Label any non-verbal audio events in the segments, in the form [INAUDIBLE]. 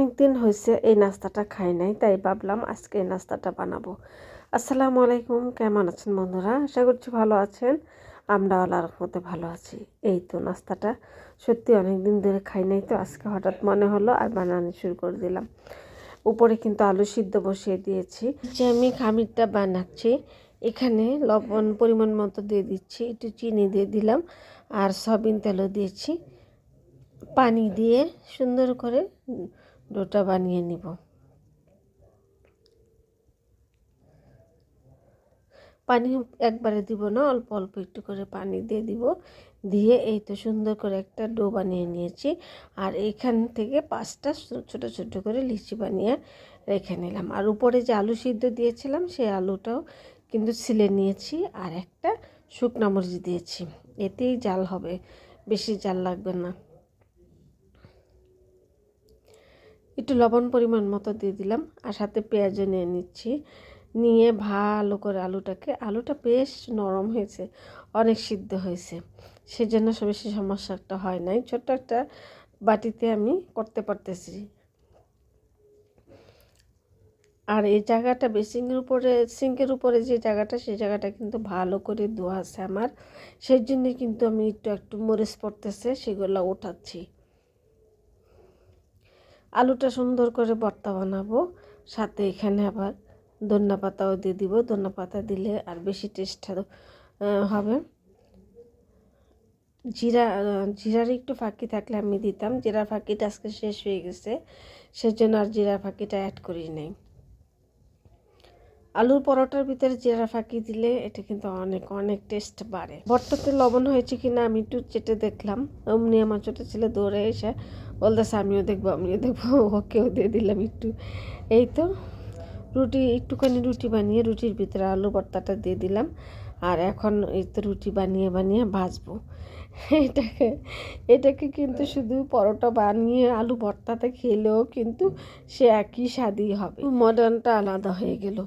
অনেক দিন হয়েছে এই নাস্তাটা খাই নাই, তাই ভাবলাম আজকে এই নাস্তাটা বানাবো। আসসালামু আলাইকুম, কেমন আছেন বন্ধুরা? আশা করছি ভালো আছেন আমরা আল্লাহর রহমতে ভালো আছি। এই তো নাস্তাটা, সত্যি অনেক দিন ধরে খাই নাই তো, আজকে হঠাৎ মনে হলো আর বানানো শুরু করে দিলাম। উপরে কিন্তু আলু সিদ্ধ বসিয়ে দিয়েছি। যে আমি খামিরটা বানাচ্ছি, এখানে লবণ পরিমাণ মতো দিয়ে দিচ্ছি, একটু চিনি দিয়ে দিলাম আর সয়াবিন তেলও দিয়েছি। পানি দিয়ে সুন্দর করে ডোটা বানিয়ে নিব। পানি একবারে দিব না, অল্প অল্প একটু করে পানি দিয়ে দিব। দিয়ে এই তো সুন্দর করে একটা ডো বানিয়ে নিয়েছি। আর এখান থেকে পাঁচটা ছোট ছোট করে লিচি বানিয়ে রেখে নিলাম। আর উপরে যে আলু সিদ্ধ দিয়েছিলাম, সেই আলুটাও কিন্তু ছিলে নিয়েছি। আর একটা শুকনা মরিচ দিয়েছি। এতেই জাল হবে, বেশি জাল লাগবে না। একটু লবণ পরিমাণ মতো দিয়ে দিলাম আর সাথে পেঁয়াজও নিয়ে নিচ্ছি। নিয়ে ভালো করে আলুটাকে, আলুটা বেশ নরম হয়েছে, অনেক সিদ্ধ হয়েছে। সেজন্য বেশি সমস্যাটা হয় নাই। ছোট্ট একটা বাটিতে আমি করতে পারতেছি। আর এই জায়গাটা বেসিংয়ের উপরে, সিঙ্কের উপরে যে জায়গাটা, সেই জায়গাটা কিন্তু ভালো করে ধোয়া আছে আমার। সেই জন্যে কিন্তু আমি একটু একটু মরিচ পড়তেছে, সেগুলো ওঠাচ্ছি। আলুটা সুন্দর করে ভর্তা বানাবো। সাথে এখানে আবার ধন্যা পাতাও দিয়ে দিব। ধন্যা পাতা দিলে আর বেশি টেস্ট হবে। জিরা জিরার একটু ফাঁকি থাকলে আমি দিতাম। জিরা ফাঁকিটা আজকে শেষ হয়ে গেছে। সেজন্য আর জিরা ফাঁকিটা অ্যাড করি নাই। আলুর পরোটার ভিতরে জিরা ফাঁকি দিলে এটা কিন্তু অনেক অনেক টেস্ট বাড়ে। ভর্তাতে লবণ হয়েছে কিনা আমি একটু চেটে দেখলাম। অমনি আমার ছোটো ছেলে দৌড়ে এসে বলতেছে, আমিও দেখব আমিও দেখব। [LAUGHS] ওকেও দিয়ে দিলাম একটু। এই তো রুটি, একটুখানি রুটি বানিয়ে রুটির ভিতরে আলু ভর্তাটা দিয়ে দিলাম। আর এখন এই তো রুটি বানিয়ে বানিয়ে ভাজবো। এটাকে এটাকে কিন্তু শুধু পরোটা বানিয়ে আলু ভর্তাতে খেলেও কিন্তু সে একই স্বাদই হবে। মডার্নটা আলাদা হয়ে গেল।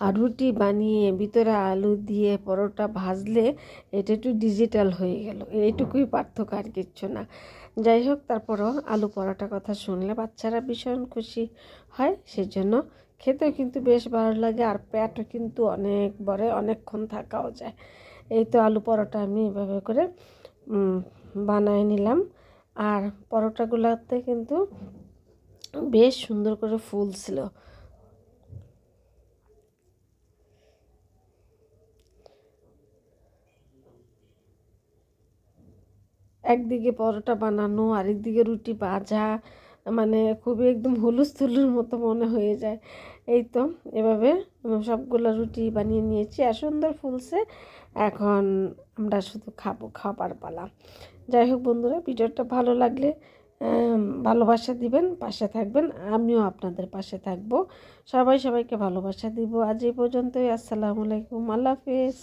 রুটি বানিয়ে ভিতরে আলু দিয়ে পরোটা ভাজলে এটা একটু ডিজিটাল হয়ে গেল। এইটুকুই পার্থক্য আর কিচ্ছু না। যাই হোক, তারপরও আলু পরোটা কথা শুনলে বাচ্চারা ভীষণ খুশি হয়, সেজন্য খেতেও কিন্তু বেশ ভালো লাগে আর পেটও কিন্তু অনেক বড় অনেকক্ষণ থাকাও যায়। এই তো আলু পরোটা আমি এভাবে করে বানায় নিলাম। আর পরোটাগুলোতে কিন্তু বেশ সুন্দর করে ফুল ছিল একদিকে পরোটা বানানো, আরেকদিকে রুটি ভাজা মানে খুবই একদম হুলুস থুলুর মতো মনে হয়ে যায়। এই তো এভাবে সবগুলো রুটি বানিয়ে নিয়েছি আর সুন্দর ফুলছে। এখন আমরা শুধু খাব খাবার পালা। যাই হোক বন্ধুরা, ভিডিওটা ভালো লাগলে ভালোবাসা দিবেন, পাশে থাকবেন, আমিও আপনাদের পাশে থাকব। সবাই সবাইকে ভালোবাসা দিব। আজ এই পর্যন্তই, আসসালামু আলাইকুম, আল্লাহ হাফিজ।